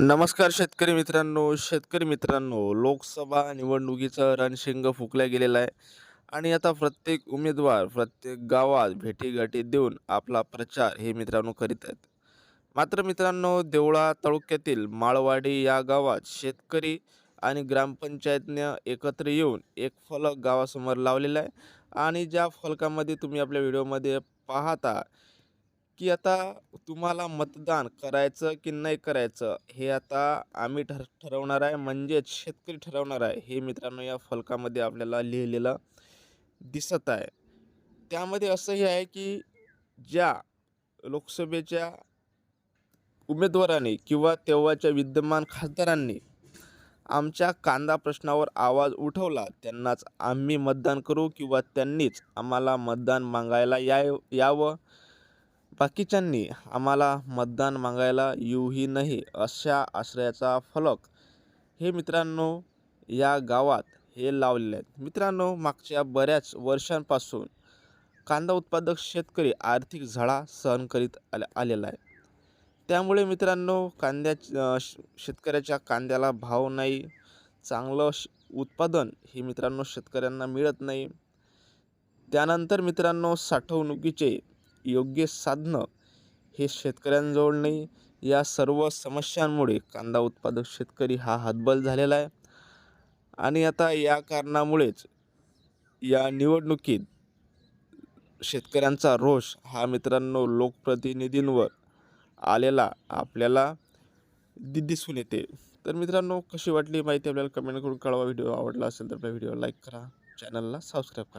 नमस्कार शेतकरी मित्रांनो शेतकरी मित्रांनो लोकसभा निवडणुकीचं रणशिंग फुकल्या गेलेला आहे. आणि आता प्रत्येक उमेदवार प्रत्येक गावात भेटीगाठी देऊन आपला प्रचार हे मित्रांनो करीत आहेत. मात्र मित्रांनो देवळा तालुक्यातील माळवाडी या गावात शेतकरी आणि ग्रामपंचायतनं एकत्र येऊन एक फलक गावासमोर लावलेला आहे. आणि ज्या फलकामध्ये तुम्ही आपल्या व्हिडिओमध्ये पाहता की आता तुम्हाला मतदान करायचं की नाही करायचं हे आता आम्ही ठर ठरवणार आहे. म्हणजेच शेतकरी ठरवणार आहे. हे मित्रांनो या फलकामध्ये आपल्याला लिहिलेलं दिसत आहे. त्यामध्ये असंही आहे की ज्या लोकसभेच्या उमेदवाराने किंवा तेव्हाच्या विद्यमान खासदारांनी आमच्या कांदा प्रश्नावर आवाज उठवला त्यांनाच आम्ही मतदान करू किंवा त्यांनीच आम्हाला मतदान मागायला या यावं? बाकीच्यांनी आम्हाला मतदान मागायला येऊही नाही अशा आश्रयाचा फलक हे मित्रांनो या गावात हे लावलेले आहेत. मित्रांनो मागच्या बऱ्याच वर्षांपासून कांदा उत्पादक शेतकरी आर्थिक झळा सहन करीत आले आलेला आहे. त्यामुळे मित्रांनो कांद्या शेतकऱ्याच्या कांद्याला भाव नाही चांगलं श उत्पादन हे मित्रांनो शेतकऱ्यांना मिळत नाही. त्यानंतर मित्रांनो साठवणुकीचे योग्य साधनं हे शेतकऱ्यांजवळ नाही. या सर्व समस्यांमुळे कांदा उत्पादक शेतकरी हा हतबल झालेला आहे. आणि आता या कारणामुळेच या निवडणुकीत शेतकऱ्यांचा रोष हा मित्रांनो लोकप्रतिनिधींवर आलेला आपल्याला दि दिसून येते. तर मित्रांनो कशी वाटली माहिती आपल्याला कमेंट करून कळवा. व्हिडिओ आवडला असेल तर आपल्या व्हिडिओ लाईक करा. चॅनलला सबस्क्राईब करा.